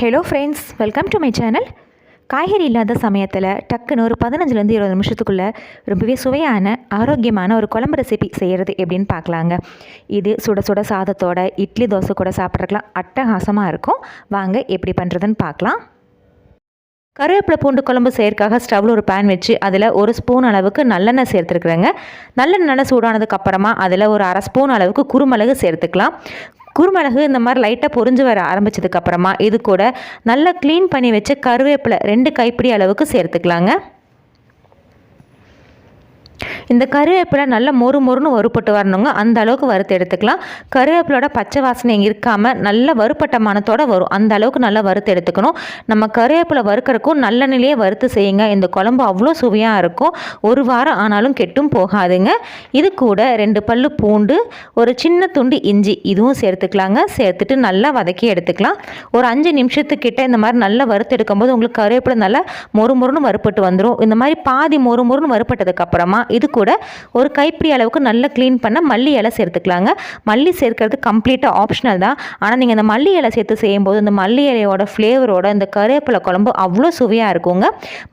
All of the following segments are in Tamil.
Hello friends welcome to my channel காய்கறி இல்லாத சமயத்தில் டக்குன்னு ஒரு பதினஞ்சுலேருந்து இருபது நிமிஷத்துக்குள்ளே ரொம்பவே சுவையான ஆரோக்கியமான ஒரு குழம்பு ரெசிபி செய்கிறது எப்படின்னு பார்க்கலாங்க. இது சுட சுட சாதத்தோட இட்லி தோசை கூட சாப்பிட்றதுலாம் அட்டகாசமாக இருக்கும். வாங்க எப்படி பண்ணுறதுன்னு பார்க்கலாம். கருவேப்பிலை பூண்டு குழம்பு செய்யறதுக்காக ஸ்டவ்வில் ஒரு பேன் வச்சு அதில் ஒரு ஸ்பூன் அளவுக்கு நல்லெண்ணெய் சேர்த்துருக்குறேங்க. நல்லெண்ணெய் நல்லா அதில் ஒரு அரை ஸ்பூன் அளவுக்கு குருமிளகு சேர்த்துக்கலாம். குருமிளகு இந்த மாதிரி லைட்டாக பொரிஞ்சு வர ஆரம்பிச்சதுக்கப்புறமா இது கூட நல்லா க்ளீன் பண்ணி வச்சு கருவேப்பிலை ரெண்டு கைப்பிடி அளவுக்கு சேர்த்துக்கலாங்க. இந்த கருவேப்பிலை நல்லா மொறு மொறுன்னு வறுப்பட்டு வரணுங்க. அந்த அளவுக்கு வறுத்து எடுத்துக்கலாம். கருவேப்பிலோட பச்சை வாசனை இருக்காமல் நல்ல வறுப்பட்ட மனத்தோட வரும். அந்த அளவுக்கு நல்லா வறுத்து எடுத்துக்கணும். நம்ம கருவேப்பிலை வறுக்கிறக்கும் நல்லெண்ணிலே வறுத்து செய்யுங்க. இந்த குழம்பு அவ்வளோ சுவையாக இருக்கும். ஒரு வாரம் ஆனாலும் கெட்டும் போகாதுங்க. இது கூட ரெண்டு பல்லு பூண்டு ஒரு சின்ன துண்டு இஞ்சி இதுவும் சேர்த்துக்கலாங்க. சேர்த்துட்டு நல்லா வதக்கி எடுத்துக்கலாம். ஒரு அஞ்சு நிமிஷத்துக்கிட்ட இந்த மாதிரி நல்லா வறுத்து எடுக்கும்போது உங்களுக்கு கருவேப்பிலை நல்லா மொறு மொறுன்னு வறுப்பட்டு வந்துடும் இந்த மாதிரி பாதி மொறு மொறுன்னு வறுப்பட்டதுக்கப்புறமா இது கூட ஒரு கைப்பிடி அளவுக்கு நல்லா க்ளீன் பண்ண மல்லி இலை சேர்த்துக்கலாங்க. மல்லி சேர்க்கறது கம்ப்ளீட்டாக ஆப்ஷனல் தான். ஆனால் நீங்கள் இந்த மல்லி இலை சேர்த்து செய்யும்போது இந்த மல்லி இலையோட ஃப்ளேவரோட இந்த கருவேப்பிலை குழம்பு அவ்வளோ சுவையாக இருக்குங்க.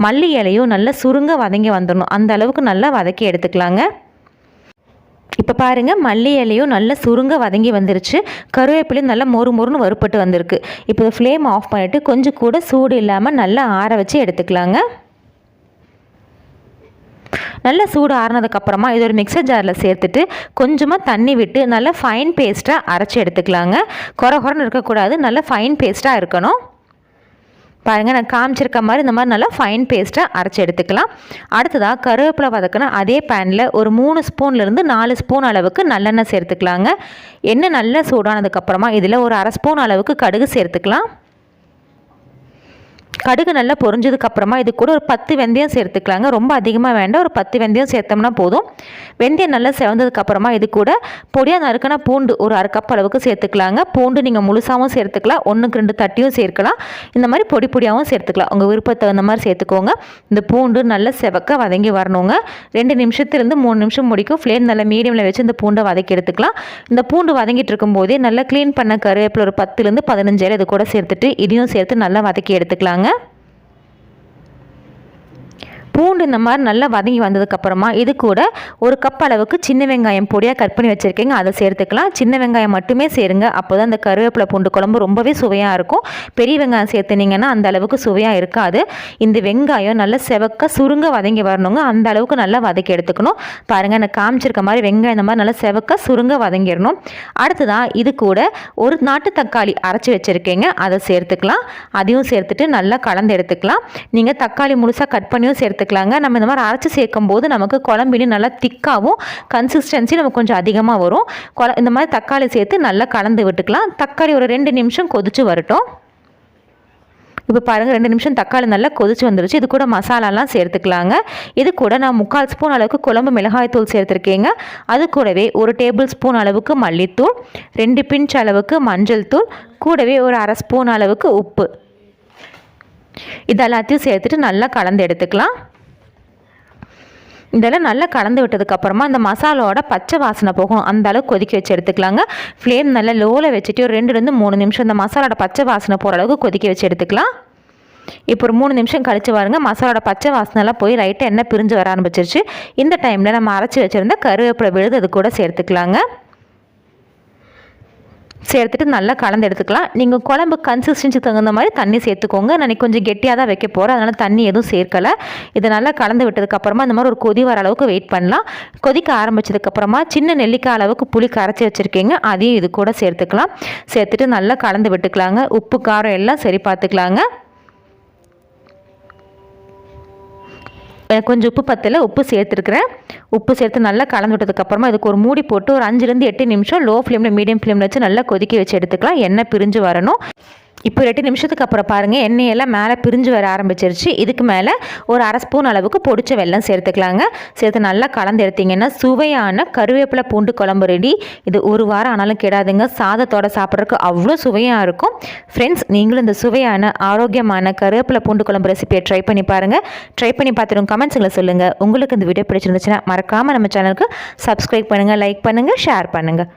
மல்லி இலையும் நல்லா சுருங்க வதங்கி வந்துடணும் அந்த அளவுக்கு நல்லா வதக்கி எடுத்துக்கலாங்க. இப்போ பாருங்கள் மல்லி இலையும் நல்லா சுருங்க வதங்கி வந்துருச்சு. கருவேப்பிலையும் நல்லா மொறு மொறுன்னு வறுப்பட்டு வந்திருக்கு. இப்போ ஃப்ளேம் ஆஃப் பண்ணிவிட்டு கொஞ்சம் கூட சூடு இல்லாமல் நல்லா ஆற வச்சு எடுத்துக்கலாங்க. நல்லா சூடு ஆறுனதுக்கப்புறமா இது ஒரு மிக்சர் ஜாரில் சேர்த்துட்டு கொஞ்சமாக தண்ணி விட்டு நல்லா ஃபைன் பேஸ்ட்டாக அரைச்சி எடுத்துக்கலாங்க. குறை குறைன்னு இருக்கக்கூடாது. நல்லா ஃபைன் பேஸ்ட்டாக இருக்கணும். பாருங்கள் நான் காமிச்சிருக்க மாதிரி இந்த மாதிரி நல்லா ஃபைன் பேஸ்ட்டாக அரைச்சி எடுத்துக்கலாம். அடுத்ததாக கருவேப்பிலை வதக்கினா அதே பேனில் ஒரு மூணு ஸ்பூன்லேருந்து நாலு ஸ்பூன் அளவுக்கு நல்லெண்ணெய் சேர்த்துக்கலாங்க. எண்ணெய் நல்லா சூடானதுக்கப்புறமா இதில் ஒரு அரை ஸ்பூன் அளவுக்கு கடுகு சேர்த்துக்கலாம். கடுகு நல்லா பொரிஞ்சதுக்கு அப்புறமா இது கூட ஒரு பத்து வெந்தயம் சேர்த்துக்கலாங்க. ரொம்ப அதிகமாக வேண்டாம். ஒரு பத்து வெந்தயம் சேர்த்தோம்னா போதும். வெந்தயம் நல்லா செவந்ததுக்கு அப்புறமா இது கூட பொடியாக நறுக்கின பூண்டு ஒரு அரை கப் அளவுக்கு சேர்த்துக்கலாங்க. பூண்டு நீங்கள் முழுசாகவும் சேர்த்துக்கலாம். ஒன்றுக்கு ரெண்டு தட்டியும் சேர்க்கலாம். இந்த மாதிரி பொடி பொடியாகவும் சேர்த்துக்கலாம். உங்கள் விருப்பத்தை தகுந்த மாதிரி சேர்த்துக்கோங்க. இந்த பூண்டு நல்லா செவக்க வதங்கி வரணுங்க. ரெண்டு நிமிஷத்துலேருந்து மூணு நிமிஷம் முடிக்கும். ஃப்ளேம் நல்லா மீடியமில் வச்சு இந்த பூண்டை வதக்கி எடுத்துக்கலாம். இந்த பூண்டு வதங்கிட்டு இருக்கும்போதே நல்லா க்ளீன் பண்ண கருவேப்பில் ஒரு பத்துலேருந்து பதினஞ்சு இது கூட சேர்த்துட்டு இதையும் சேர்த்து நல்லா வதக்கி எடுத்துக்கலாங்க. பூண்டு இந்த மாதிரி நல்லா வதங்கி வந்ததுக்கப்புறமா இது கூட ஒரு கப் அளவுக்கு சின்ன வெங்காயம் பொடியாக கட் பண்ணி வச்சுருக்கீங்க. அதை சேர்த்துக்கலாம். சின்ன வெங்காயம் மட்டுமே சேருங்க. அப்போ தான் அந்த கருவேப்பிலை பூண்டு குழம்பு ரொம்பவே சுவையாக இருக்கும். பெரிய வெங்காயம் சேர்த்துனீங்கன்னா அந்த அளவுக்கு சுவையாக இருக்காது. இந்த வெங்காயம் நல்லா செவக்க சுருங்க வதங்கி வரணுங்க. அந்த அளவுக்கு நல்லா வதக்கி எடுத்துக்கணும். பாருங்கள் எனக்கு காமிச்சிருக்க மாதிரி வெங்காயம் இந்த மாதிரி நல்லா செவக்க சுருங்க வதங்கிடணும். அடுத்ததான் இது கூட ஒரு நாட்டு தக்காளி அரைச்சி வச்சுருக்கீங்க. அதை சேர்த்துக்கலாம். அதையும் சேர்த்துட்டு நல்லா கலந்து எடுத்துக்கலாம். நீங்கள் தக்காளி முழுசாக கட் பண்ணியும் சேர்த்து சேர்த்துக்கலாங்க நம்ம இந்த மாதிரி அரைச்சி சேர்க்கும் போது நமக்கு குழம்புன்னு நல்லா திக்காகவும் கன்சிஸ்டன்சி நமக்கு கொஞ்சம் அதிகமாக வரும். இந்த மாதிரி தக்காளி சேர்த்து நல்லா கலந்து விட்டுக்கலாம். தக்காளி ஒரு ரெண்டு நிமிஷம் கொதிச்சு வரட்டும். இப்போ பாருங்கள் ரெண்டு நிமிஷம் தக்காளி நல்லா கொதிச்சு வந்துருச்சு. இது கூட மசாலாலாம் சேர்த்துக்கலாங்க. இது கூட நான் முக்கால் ஸ்பூன் அளவுக்கு குழம்பு மிளகாய் தூள் சேர்த்துருக்கேங்க. அது கூடவே ஒரு டேபிள் ஸ்பூன் அளவுக்கு மல்லித்தூள் ரெண்டு பிஞ்ச் அளவுக்கு மஞ்சள் தூள் கூடவே ஒரு அரை ஸ்பூன் அளவுக்கு உப்பு. இது எல்லாத்தையும் சேர்த்துட்டு நல்லா கலந்து எடுத்துக்கலாம். இதெல்லாம் நல்லா கலந்து விட்டதுக்கப்புறமா அந்த மசாலாவோட பச்சை வாசனை போகும். அந்த அளவுக்கு கொதிக்க வச்சு எடுத்துக்கலாங்க. ஃப்ளேம் நல்லா லோவில் வச்சுட்டு ஒரு ரெண்டுலேருந்து மூணு நிமிஷம் அந்த மசாலோட பச்சை வாசனை போகிற அளவுக்கு கொதிக்க வச்சு எடுத்துக்கலாம். இப்போ ஒரு மூணு நிமிஷம் கழிச்சு வாருங்க மசாலோட பச்சை வாசனைலாம் போய் லைட்டாக எண்ணெய் பிரிஞ்சு வர ஆரம்பிச்சிருச்சு. இந்த டைமில் நம்ம அரைச்சி வச்சுருந்த கருவேப்பிலை விழுது அது கூட சேர்த்துக்கலாங்க. சேர்த்துட்டு நல்லா கலந்து எடுத்துக்கலாம். நீங்கள் குழம்பு கன்சிஸ்டன்சி தகுந்த மாதிரி தண்ணி சேர்த்துக்கோங்க. நான் கொஞ்சம் கெட்டியாக தான் வைக்க போகிறேன் அதனால் தண்ணி எதுவும் சேர்க்கலை. இதை நல்லா கலந்து விட்டதுக்கப்புறமா இந்த மாதிரி ஒரு கொதி வர அளவுக்கு வெயிட் பண்ணலாம். கொதிக்க ஆரம்பிச்சதுக்கப்புறமா சின்ன நெல்லிக்காய் அளவுக்கு புளி கரைச்சி வச்சுருக்கீங்க. அதையும் இது கூட சேர்த்துக்கலாம். சேர்த்துட்டு நல்லா கலந்து விட்டுக்கலாங்க. உப்பு காரம் எல்லாம் சரி பார்த்துக்கலாங்க. கொஞ்சம் உப்பு பத்தில் உப்பு சேர்த்துருக்குறேன். உப்பு சேர்த்து நல்லா கலந்து விட்டதுக்கப்புறமா இதுக்கு ஒரு மூடி போட்டு ஒரு அஞ்சுலேருந்து எட்டு நிமிஷம் லோ ஃப்ளேமில் மீடியம் ஃப்ளேமில் வச்சு நல்லா கொதிக்க வச்சு எடுத்துக்கலாம். எண்ணெய் பிரிஞ்சு வரணும். இப்போ எட்டு நிமிஷத்துக்கு அப்புறம் பாருங்கள் எண்ணெயெல்லாம் மேலே பிரிஞ்சு வர ஆரம்பிச்சிருச்சு. இதுக்கு மேலே ஒரு அரை ஸ்பூன் அளவுக்கு பொடிச்ச வெள்ளம் சேர்த்துக்கலாங்க. சேர்த்து நல்லா கலந்து எடுத்திங்கன்னா சுவையான கருவேப்பிலை பூண்டு குழம்பு ரெடி இது ஒரு வாரம் ஆனாலும் கிடாதுங்க. சாதத்தோட சாப்பிட்றதுக்கு அவ்வளோ சுவையாக இருக்கும். ஃப்ரெண்ட்ஸ் நீங்களும் இந்த சுவையான ஆரோக்கியமான கருவேப்பிலை பூண்டு குழம்பு ரெசிபியை ட்ரை பண்ணி பாருங்கள் ட்ரை பண்ணி பார்த்துருங்க கமெண்ட்ஸுங்களை சொல்லுங்கள் உங்களுக்கு இந்த வீடியோ பிடிச்சிருந்துச்சுன்னா மறக்காமல் நம்ம சேனலுக்கு சப்ஸ்கிரைப் பண்ணுங்கள் லைக் பண்ணுங்கள் ஷேர் பண்ணுங்கள்